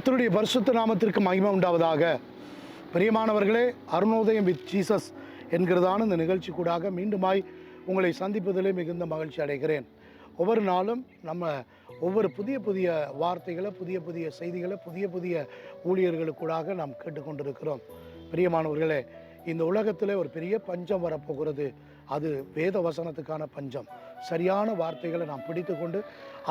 பரிசுத்த நாமத்திற்கு மகிமை உண்டாவதாக. பிரியமானவர்களே அருணோதயம் வித் ஜீசஸ் என்கிறதான இந்த நிகழ்ச்சி கூடாக மீண்டுமாய் உங்களை சந்திப்பதிலே மிகுந்த மகிழ்ச்சி அடைகிறேன். ஒவ்வொரு நாளும் நம்ம ஒவ்வொரு புதிய புதிய வார்த்தைகளை புதிய புதிய செய்திகளை புதிய புதிய ஊழியர்களுக்கூடாக நாம் கேட்டுக்கொண்டிருக்கிறோம். பிரியமானவர்களே இந்த உலகத்தில் ஒரு பெரிய பஞ்சம் வரப்போகிறது. அது வேத வசனத்துக்கான பஞ்சம். சரியான வார்த்தைகளை நாம் பிடித்து கொண்டு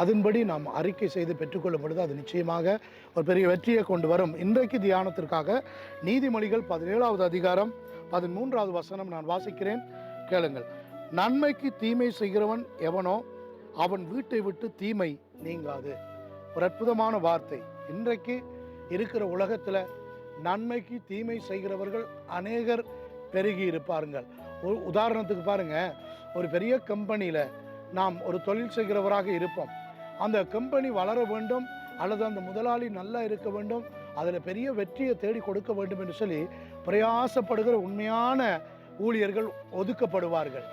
அதன்படி நாம் அறிக்கை செய்து பெற்றுக்கொள்ளும் பொழுது அது நிச்சயமாக ஒரு பெரிய வெற்றியை கொண்டு வரும். இன்றைக்கு தியானத்திற்காக நீதிமொழிகள் பதினேழாவது அதிகாரம் பதிமூன்றாவது வசனம் நான் வாசிக்கிறேன். கேளுங்கள். நன்மைக்கு தீமை செய்கிறவன் எவனோ அவன் வீட்டை விட்டு தீமை நீங்காது. ஒரு அற்புதமான வார்த்தை. இன்றைக்கு இருக்கிற உலகத்தில் நன்மைக்கு தீமை செய்கிறவர்கள் அநேகர் பெருகி இருப்பார்கள் ஒரு உதாரணத்துக்கு பாருங்கள் ஒரு பெரிய கம்பெனியில் நாம் ஒரு தொழில் செய்கிறவராக இருப்போம். அந்த கம்பெனி வளர வேண்டும் அல்லது அந்த முதலாளி நல்லா இருக்க வேண்டும் அதில் பெரிய வெற்றியை தேடி கொடுக்க வேண்டும் என்று சொல்லி பிரயாசப்படுகிற உண்மையான ஊழியர்கள் ஒதுக்கப்படுவார்கள்.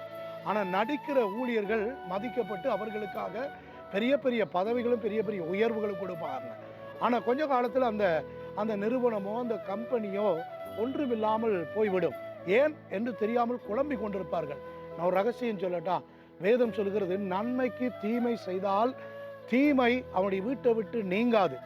ஆனால் நடிக்கிற ஊழியர்கள் மதிக்கப்பட்டு அவர்களுக்காக பெரிய பெரிய பதவிகளும் பெரிய பெரிய உயர்வுகளும் கொடுப்பாங்க. ஆனால் கொஞ்ச காலத்தில் அந்த அந்த நிறுவனமோ அந்த கம்பெனியோ ஒன்றுமில்லாமல் போய்விடும். ஏன் என்று தெரியாமல் குழம்பி கொண்டிருப்பார்கள். நான் ஒரு ரகசியம் சொல்லட்டா? வேதம் சொல்கிறது நன்மைக்கு தீமை செய்தால் தீமை அவனுடைய வீட்டை விட்டு நீங்காது.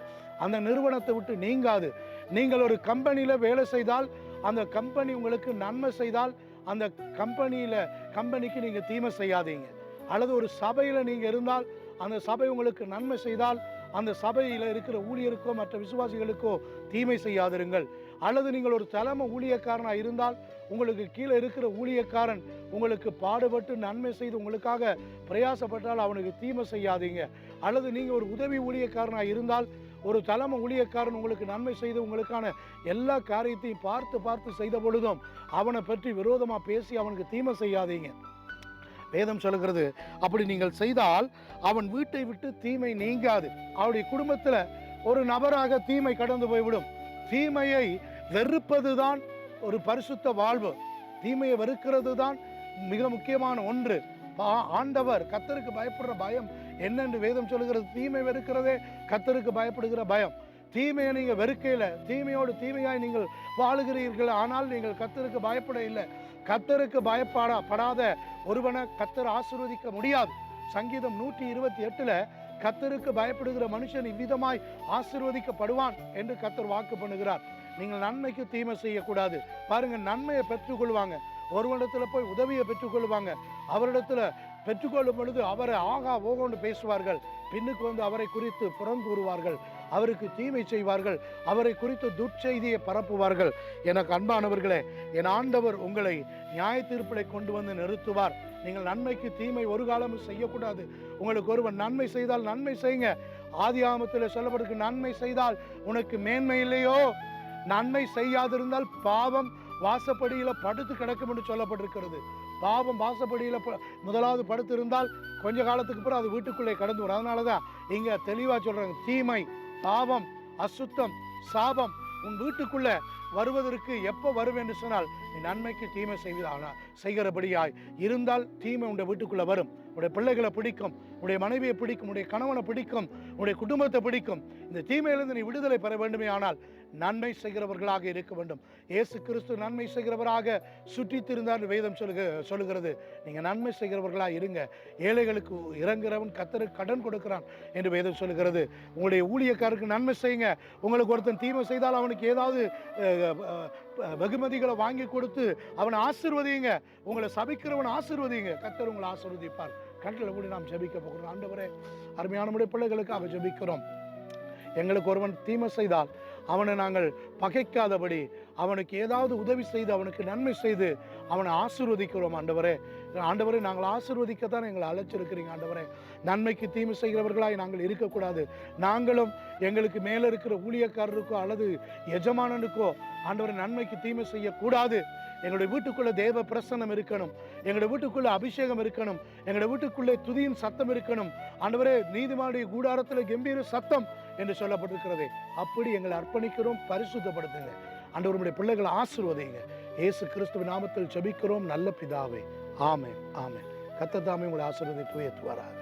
அந்த நிறுவனத்தை விட்டு நீங்காது. நீங்கள் ஒரு கம்பெனியில் வேலை செய்தால் அந்த கம்பெனி உங்களுக்கு நன்மை செய்தால் அந்த கம்பெனியில் கம்பெனிக்கு நீங்கள் தீமை செய்யாதீங்க. அல்லது ஒரு சபையில் நீங்கள் இருந்தால் அந்த சபை உங்களுக்கு நன்மை செய்தால் அந்த சபையில் இருக்கிற ஊழியருக்கோ மற்ற விசுவாசிகளுக்கோ தீமை செய்யாதிருங்கள். அல்லது நீங்கள் ஒரு தலைமை ஊழியக்காரனாக இருந்தால் உங்களுக்கு கீழே இருக்கிற ஊழியக்காரன் உங்களுக்கு பாடுபட்டு நன்மை செய்து உங்களுக்காக பிரயாசப்பட்டால் அவனுக்கு தீமை செய்யாதீங்க. அல்லது நீங்கள் ஒரு உதவி ஊழியக்காரனாக இருந்தால் ஒரு தலைமை ஊழியக்காரன் உங்களுக்கு நன்மை செய்து உங்களுக்கான எல்லா காரியத்தையும் பார்த்து பார்த்து செய்த பொழுதும் அவனை பற்றி விரோதமாக பேசி அவனுக்கு தீமை செய்யாதீங்க. வேதம் சொல்லுகிறது. அப்படி நீங்கள் செய்தால் அவன் வீட்டை விட்டு தீமை நீங்காது. அவருடைய குடும்பத்தில் ஒரு நபராக தீமை கடந்து போய்விடும். தீமையை வெறுப்பதுதான் ஒரு பரிசுத்த வாழ்வு. தீமையை வெறுக்கிறது தான் மிக முக்கியமான ஒன்று. பா- ஆண்டவர் கத்தருக்கு பயப்படுற பயம் என்னென்று வேதம் சொல்லுகிறது. தீமை வெறுக்கிறதே கத்தருக்கு பயப்படுகிற பயம். தீமையை நீங்கள் வெறுக்கையில் தீமையோடு தீமையாய் நீங்கள் வாழுகிறீர்கள். ஆனால் நீங்கள் கத்தருக்கு பயப்பட இல்லை. கத்தருக்கு பயப்படா படாத ஒருவனை கத்தர் ஆசிர்வதிக்க முடியாது. சங்கீதம் நூற்றி இருபத்தி எட்டில் கத்தருக்கு பயப்படுகிற மனுஷன் இவ்விதமாய் ஆசிர்வதிக்கப்படுவான் என்று கத்தர் வாக்கு பண்ணுகிறார். நீங்கள் நன்மைக்கு தீமை செய்யக்கூடாது. பாருங்கள் நன்மையை பெற்றுக்கொள்வாங்க. ஒருவனிடத்தில் போய் உதவியை பெற்றுக்கொள்வாங்க. அவரிடத்தில் பெற்றுக்கொள்ளும் பொழுது அவரை ஆகா ஓகோன்னு பேசுவார்கள். பின்னுக்கு வந்து அவரை குறித்து புறங்கூறுவார்கள் அவருக்கு தீமை செய்வார்கள். அவரை குறித்து துட்செய்தியை பரப்புவார்கள். எனக்கு அன்பானவர்களே என் ஆண்டவர் உங்களை நியாய தீர்ப்பிலை கொண்டு வந்து நிறுத்துவார். நீங்கள் நன்மைக்கு தீமை ஒரு காலமும் செய்யக்கூடாது. உங்களுக்கு ஒருவன் நன்மை செய்தால் நன்மை செய்யுங்க. ஆதி ஆமத்தில் சொல்லப்படுக்கு நன்மை செய்தால் உனக்கு மேன்மை இல்லையோ? நன்மை செய்யாதிருந்தால் பாவம் வாசப்படியில் படுத்து கிடக்கும் என்று சொல்லப்பட்டிருக்கிறது. பாவம் வாசப்படியில் முதலாவது படுத்து இருந்தால் கொஞ்ச காலத்துக்கு பிறகு அது வீட்டுக்குள்ளே கடந்து வரும். அதனால தான் இங்கே தெளிவாக சொல்கிறாங்க தீமை பாவம் அசுத்தம் சாபம் உன் வீட்டுக்குள்ளே வருவதற்கு எப்போ வரும் என்று சொன்னால் நீ நன்மைக்கு தீமை செய்வதானா செய்கிறபடியாய். இருந்தால் தீமை உடைய வீட்டுக்குள்ளே வரும். உடைய பிள்ளைகளை பிடிக்கும். உடைய மனைவியை பிடிக்கும். உடைய கணவனை பிடிக்கும். உடைய குடும்பத்தை பிடிக்கும். இந்த தீமையிலிருந்து நீ விடுதலை பெற வேண்டுமே ஆனால் நன்மை செய்கிறவர்களாக இருக்க வேண்டும். ஏசு கிறிஸ்து நன்மை செய்கிறவராக சுற்றித்திருந்தார் வேதம் சொல்லுக சொல்லுகிறது. நீங்கள் நன்மை செய்கிறவர்களாக இருங்க. ஏழைகளுக்கு இறங்குறவன் கத்தருக்கு கடன் கொடுக்கிறான் என்று வேதம் சொல்லுகிறது. உங்களுடைய ஊழியக்காருக்கு நன்மை செய்யுங்க. உங்களுக்கு ஒருத்தன் தீமை செய்தால் அவனுக்கு ஏதாவது வெகுமதிகளை வாங்கி கொடுத்து அவனை ஆசிர்வதிங்க உங்களை சபிக்கிறவன் ஆசிர்வதிங்க கத்தர் உங்களை ஆசிர்வதிப்பார். கண்களை மூடி நாம் ஜபிக்க போகிறோம். ஆண்டவரே அருமையான நம்முடைய பிள்ளைகளுக்காக ஜபிக்கிறோம். எங்களுக்கு ஒருவன் தீமை செய்தால் அவனை நாங்கள் பகைக்காதபடி அவனுக்கு ஏதாவது உதவி செய்து அவனுக்கு நன்மை செய்து அவனை ஆசிர்வதிக்கிறோம். ஆண்டவரே ஆண்டவரை நாங்கள் ஆசீர்வதிக்கத்தான் எங்களை அழைச்சிருக்கிறீங்க ஆண்டவரே. நன்மைக்கு தீமை செய்கிறவர்களாய் நாங்கள் இருக்கக்கூடாது. நாங்களும் எங்களுக்கு மேலே இருக்கிற ஊழியக்காரருக்கோ அல்லது எஜமானனுக்கோ ஆண்டவரை நன்மைக்கு தீமை செய்யக்கூடாது. எங்களுடைய வீட்டுக்குள்ளே தேவ பிரசன்னம் இருக்கணும். எங்களுடைய வீட்டுக்குள்ளே அபிஷேகம் இருக்கணும். எங்களுடைய வீட்டுக்குள்ளே துதியின் சத்தம் இருக்கணும். ஆண்டவரே நீதிமானுடைய கூடாரத்தில் கம்பீர சத்தம் என்று சொல்லப்பட்டிருக்கிறதே. அப்படி எங்களை அர்ப்பணிக்கிறோம் பரிசுத்தப்படுத்துங்க. ஆண்டவருடைய பிள்ளைகளை ஆசீர்வதிங்க. இயேசு கிறிஸ்துவ நாமத்தில் ஜெபிக்கிறோம் நல்ல பிதாவே. ஆமேன் ஆமென். கத்தத்தாமே உங்களை ஆசீர்வதித்து உயர்த்துவாராக.